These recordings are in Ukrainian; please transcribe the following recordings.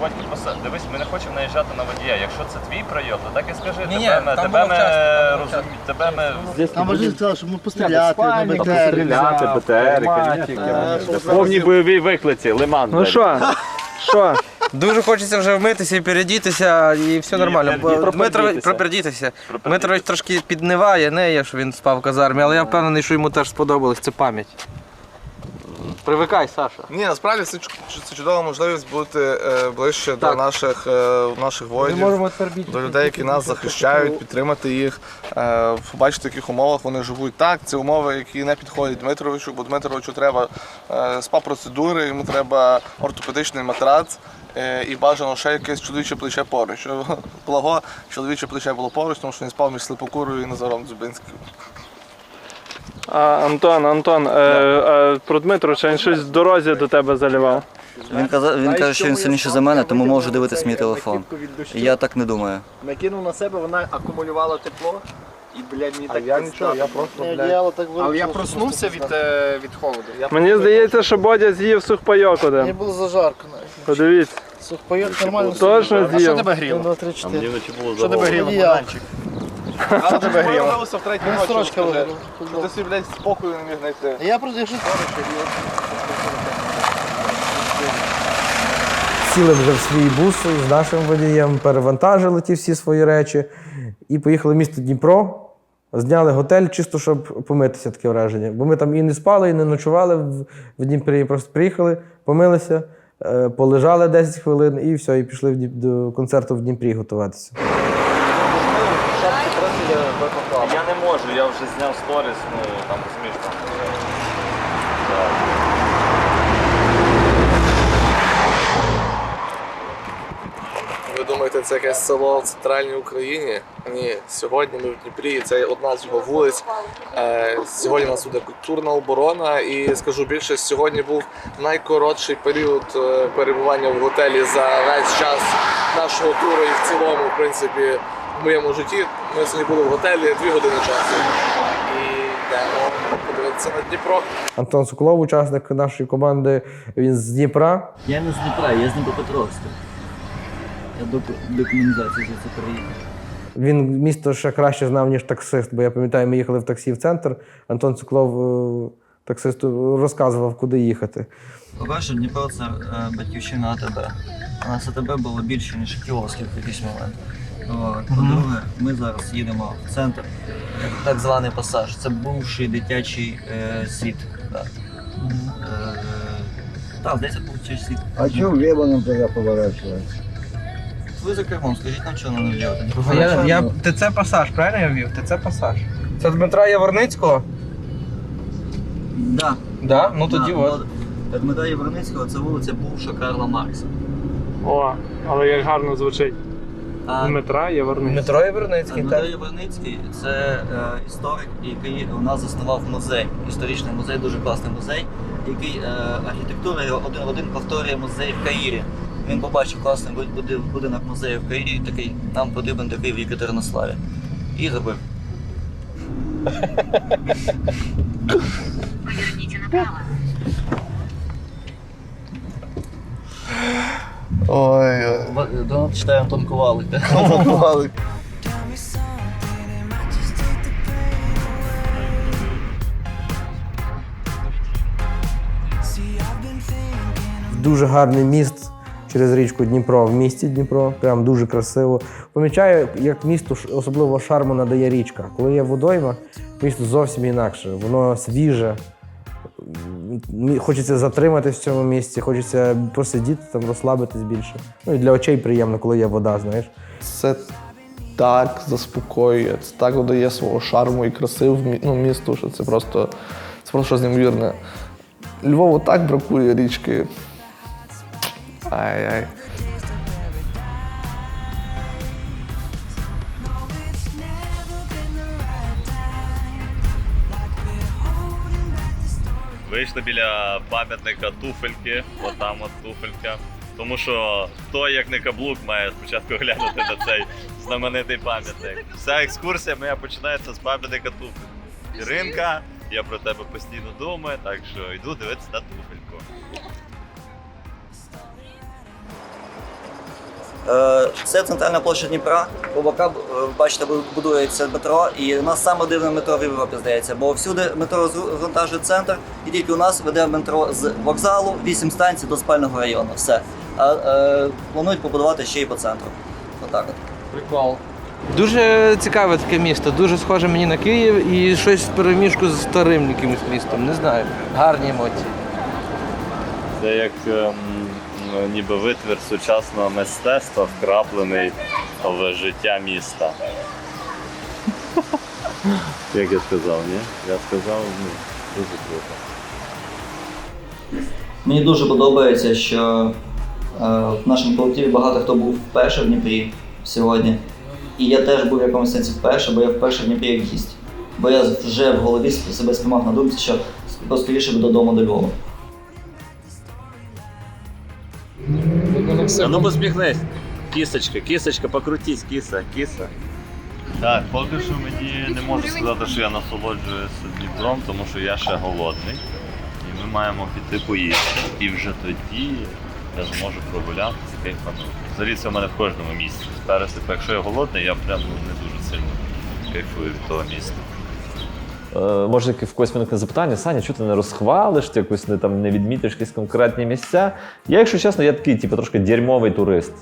батько посад. Дивись, ми не хочемо наїжджати на водія. Якщо це твій прийом, то так і скажи. Ні-ні, тебе ми, там тебе було ми вчасно, там було розумі- тебе ми Там важливо сказали, що ми постріляти, на БТР. Стріляти, БТРи, звісно. Повні бойові виклиці, лиман. Ну що? Що? Дуже хочеться вже вмитися і передітися, і все нормально. передіти- Бо Дмитрович, пропердітися. пропердітися. Дмитрович трошки підниває, не є, що він спав в казармі, але я впевнений, що йому теж сподобалось, це пам'ять. Привикай, Саша. Ні, насправді це, чу- це чудова можливість бути е, ближче до Так. наших, е, наших воїнів, до людей, які нас захищають, підтримати їх, е, побачити, в яких умовах вони живуть. Так, це умови, які не підходять Дмитровичу, бо Дмитровичу треба е, спа-процедури, йому треба ортопедичний матрац. е, І бажано ще якесь чоловіче плече поруч. Щоб Благо, чоловіче плече було поруч, тому що він спав між Слепокурою і Назаром Дзюбинським. А, Антон, Антон, е, е, про Дмитровича він щось в дорозі до тебе заливав. Він казав, він каже, що він сильніший за мене, тому можу дивитися мій телефон. І я так не думаю. Накинув на себе, вона акумулювала тепло. І, блядь, мені так я нічого, я просто, блядь, Але я проснувся від, е, від холоду. Мені здається, що Бодя з'їв сухпайок Мені один. було зажарко навіть. Подивіться. Сухпайок нормально. Точно А що з'їв. тебе гріло? два, три, чотири. Що тебе гріло, бананчик? Що тебе гріло? Виявилося в третій ночі, сорочка скажи, що ти собі, блядь, спокою не міг знайти. Я просто, якщо Сіли вже в свій бус з нашим водієм, перевантажили ті всі свої речі і поїхали в місто Дніпро. Зняли готель, чисто щоб помитися таке враження. Бо ми там і не спали, і не ночували в, в Дніпрі. Просто приїхали, помилися, е, полежали 10 хвилин і все, і пішли в Дніп- до концерту в Дніпрі готуватися. Я не можу, я вже зняв сторіс, ну там розумієш там. Ви думаєте, це якесь село в центральній Україні? Ні, сьогодні ми в Дніпрі, це одна з його вулиць. Е, Сьогодні у нас буде культурна оборона, і скажу більше, сьогодні був найкоротший період е, перебування в готелі за весь час нашого туру і в цілому, в принципі, в моєму житті. Ми сьогодні були в готелі дві години часу. І йдемо подивитися на Дніпро. Антон Соколов, учасник нашої команди, він з Дніпра. Я не з Дніпра, я з Дніпропетровська. Я до декомунізації за це приїхав. Він місто ще краще знав, ніж таксист, бо я пам'ятаю, ми їхали в таксі в центр. Антон Соколов е, таксисту розказував, куди їхати. По-перше, Дніпро це е, батьківщина АТБ. У нас АТБ було більше, ніж кіосків в якийсь момент. От. По-друге, ми зараз їдемо в центр, так, званий пасаж. Це бувший дитячий е, світ. Так, е, так, здається, був дитячий світ. А чому вліво туди поворачувати? Ви за кермом, скажіть нам, чого нам вліво. Я, я, ТЦ пасаж, правильно я ввів? ТЦ пасаж. Це Дмитра Яворницького? Да. Да? Ну тоді Да, от. Дмитра Євроницького це вулиця бувша Карла Маркса. О, але як гарно звучить. А Дмитра Єварний. Дмитро Яворницький, Дмитро так. Це е, історик, який у нас заснував музей. Історичний музей, дуже класний музей, який е, архітектура його один в один повторює музей в Каїрі. Він побачив класний будинок музею в Каїрі і такий, нам потрібен такий в Єкатеринославі. І зробив. Ой, ой. Ва- Донат читає Антон Ковалик. Ковалик. Дуже гарний міст через річку Дніпро в місті Дніпро. Прям дуже красиво. Помічаю, як місту особливо шарму надає річка. Коли є водойма, місто зовсім інакше. Воно свіже. Хочеться затриматись в цьому місці, хочеться посидіти там, розслабитись більше. Ну і для очей приємно, коли є вода, знаєш. Це так заспокоює, це так додає свого шарму і краси в ну, місту, що це просто, це просто щось неймовірне. Львову так бракує річки. Ай-ай. Вийшли біля пам'ятника туфельки, отам от туфелька. Тому що хто як не каблук має спочатку глянути на цей знаменитий пам'ятник. Вся екскурсія моя починається з пам'ятника туфельки. Іринка, я про тебе постійно думаю, так що йду дивитися на туфельку. Це центральна площа Дніпра. По бокам, е, бачите, будується метро, і у нас саме дивне метро в Європі, здається, бо всюди метро розвантажує центр, і тільки у нас веде метро з вокзалу, 8 станцій до спального району. Все. А е, планують побудувати ще й по центру. Отак от. Прикол. Дуже цікаве таке місто, дуже схоже мені на Київ і щось в переміжку з старим якимось містом. Не знаю. Гарні емоції. Це як ем, ніби витвір сучасного мистецтва, вкраплений в життя міста. Як я сказав, ні? Я сказав, ну, дуже круто. Мені дуже подобається, що е, в нашому колективі багато хто був вперше в Дніпрі сьогодні. І я теж був в якомусь сенсі вперше, бо я вперше в Дніпрі як гість. Бо я вже в голові себе спіймав на думці, що поскоріше би додому до Львова. А ну посміхнись. Кісочка, кісочка, покрутись, кіса, кіса. Так, поки що мені не можу сказати, що я насолоджуюся Дніпром, тому що я ще голодний. І ми маємо піти поїсти. І вже тоді я зможу прогулятися, кайфанути. Взагалі це в мене в кожному місці. Зараз, якщо я голодний, я прям ну, не дуже сильно кайфую від того міста. Е, може, в когось виникне запитання, Саня, чого ти не розхвалиш, ти якось не, там, не відмітиш якісь конкретні місця. Я, якщо чесно, я такий, типу, трошки дерьмовий турист.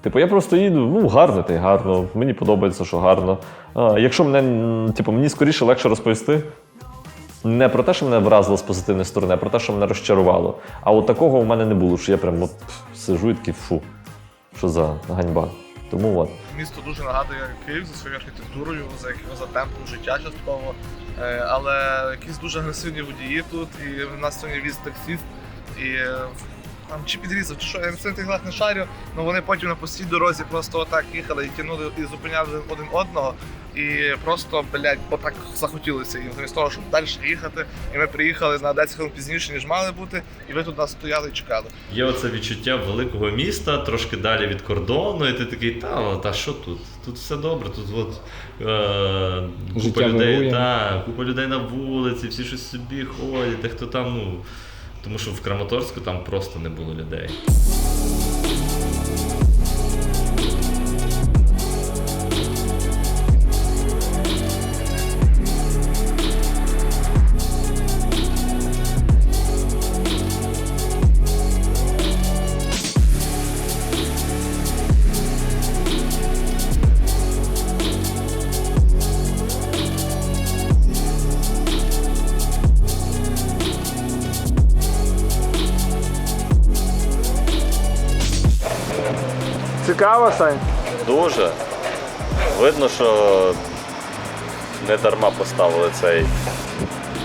Типу, я просто їду, ну, гарно й гарно, мені подобається, що гарно. А, якщо мене, типу, мені скоріше легше розповісти. Не про те, що мене вразило з позитивної сторони, а про те, що мене розчарувало. А от такого в мене не було, що я прям от сижу і такий фу. Що за ганьба. Тому от. Місто дуже нагадує Київ за своєю архітектурою, за за темпом життя частково. Е, Але якісь дуже агресивні водії тут, і в нас сьогодні віз таксіст, і е, там чи підрізав, чи що, я в цих тих не шарю, але вони потім на постій дорозі просто отак їхали і тягнули і зупиняли один одного. І просто, блядь, отак захотілося їм замість того, щоб далі їхати. І ми приїхали на 10 хвилин пізніше, ніж мали бути, і ви тут нас стояли і чекали. Є оце відчуття великого міста, трошки далі від кордону, і ти такий, та, та що тут? Тут все добре, тут от е, купа людей, та, купа людей на вулиці, всі щось собі ходять, дехто там, ну. Тому що в Краматорську там просто не було людей. Цікаво, Сань? Дуже. Видно, що не дарма поставили цей,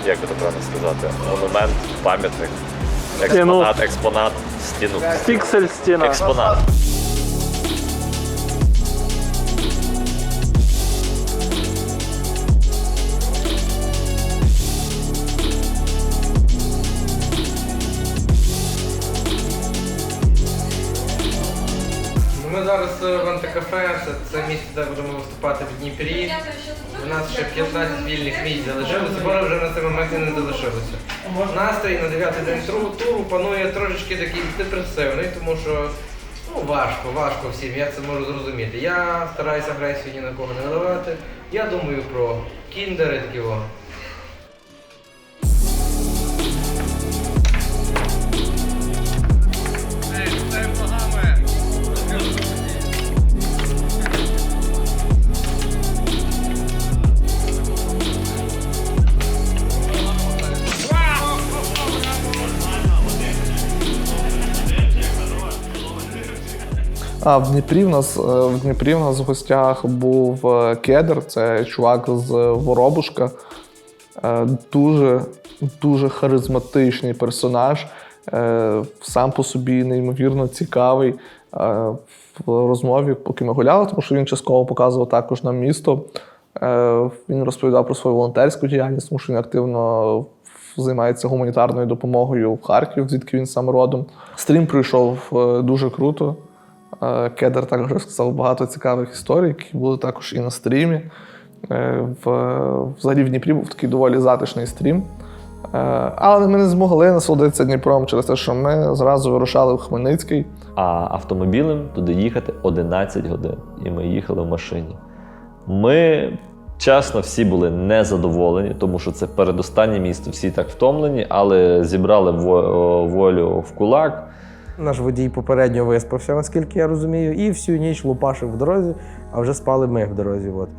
як би то правильно сказати, монумент, пам'ятник, експонат, експонат, стіну. Піксель стіна. Експонат. В антикафе, це, це місце, де будемо виступати в Дніпрі. У нас ще 15 вільних місць залишилося, бо вже на цей момент не залишилося. Настрій на 9 день туру, туру панує трошечки такий депресивний, тому що ну, важко, важко всім, я це можу зрозуміти. Я стараюся агресію ні на кого не наливати. Я думаю про кіндери такі А в Дніпрі в нас е, в Дніпрі в нас в гостях був е, кедр, це чувак з Воробушка. Е, Дуже дуже харизматичний персонаж. Сам по собі неймовірно цікавий. В розмові, поки ми гуляли, тому що він частково показував також нам місто. Він розповідав про свою волонтерську діяльність, тому що він активно займається гуманітарною допомогою в Харків, звідки він сам родом. Стрім пройшов дуже круто. Е, Кедр також розказав багато цікавих історій, які були також і на стрімі. Е, В, взагалі в Дніпрі був такий доволі затишний стрім. Е, Але ми не змогли насолодитися Дніпром через те, що ми зразу вирушали в Хмельницький. А автомобілем туди їхати 11 годин. І ми їхали в машині. Ми, чесно, всі були незадоволені, тому що це передостаннє місто. Всі так втомлені, але зібрали волю в кулак. Наш водій попередньо виспався, наскільки я розумію, і всю ніч лупашив в дорозі, а вже спали ми в дорозі. От.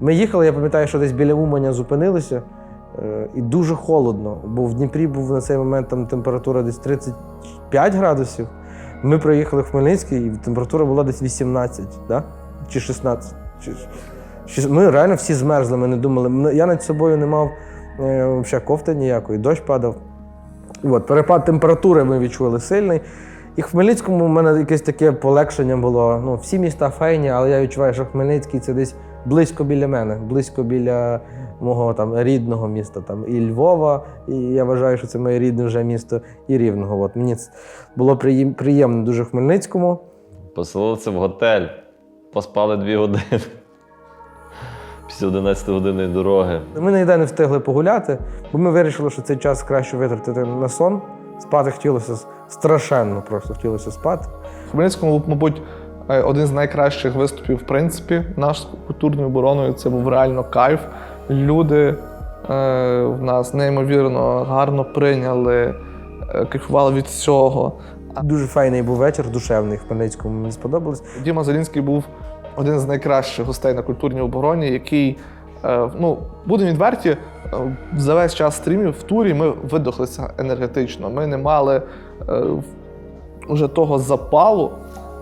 Ми їхали, я пам'ятаю, що десь біля Уманя зупинилися, е, і дуже холодно, бо в Дніпрі був на цей момент там температура десь 35 градусів. Ми приїхали в Хмельницький, і температура була десь 18, да? чи 16. Чи... чи- Ми реально всі змерзли, ми не думали. Я над собою не мав е, взагалі кофти ніякої, дощ падав. От, перепад температури ми відчули сильний. І в Хмельницькому в мене якесь таке полегшення було. Ну, всі міста файні, але я відчуваю, що Хмельницький це десь близько біля мене, близько біля мого там рідного міста, там і Львова. І я вважаю, що це моє рідне вже місто і Рівного. От мені було приємно дуже в Хмельницькому. Поселилися в готель, поспали 2 години. Після 11 години дороги. Ми ніде не встигли погуляти, бо ми вирішили, що цей час краще витратити на сон. Спати хотілося страшенно, просто хотілося спати. В Хмельницькому, мабуть, е, один з найкращих виступів, в принципі, наш з культурною обороною. Це був реально кайф. Люди е, в нас неймовірно гарно прийняли, е, кайфували від всього. Дуже файний був вечір, душевний в Хмельницькому. Мені сподобалось. Діма Зелінський був один з найкращих гостей на культурній обороні, який, е, ну, будемо відверті, за весь час стрімів в турі ми видохлися енергетично. Ми не мали е, вже того запалу,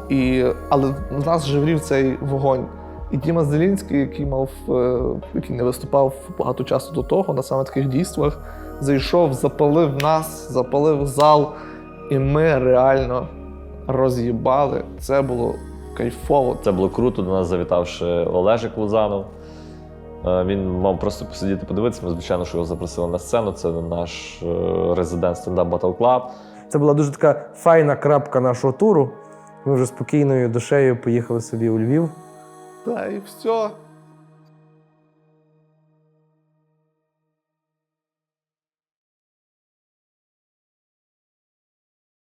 і, але в нас живрів цей вогонь. І Діма Зелінський, який мав, е, який не виступав багато часу до того, на саме таких дійствах, зайшов, запалив нас, запалив зал, і ми реально роз'їбали. Це було кайфово. Це було круто. До нас завітав ще Олежик Лузанов. Е, Він мав просто посидіти, подивитися. Ми, звичайно, що його запросили на сцену. Це наш е, резидент стендап Battle Club. Це була дуже така файна крапка нашого туру. Ми вже спокійною душею поїхали собі у Львів. Та і все.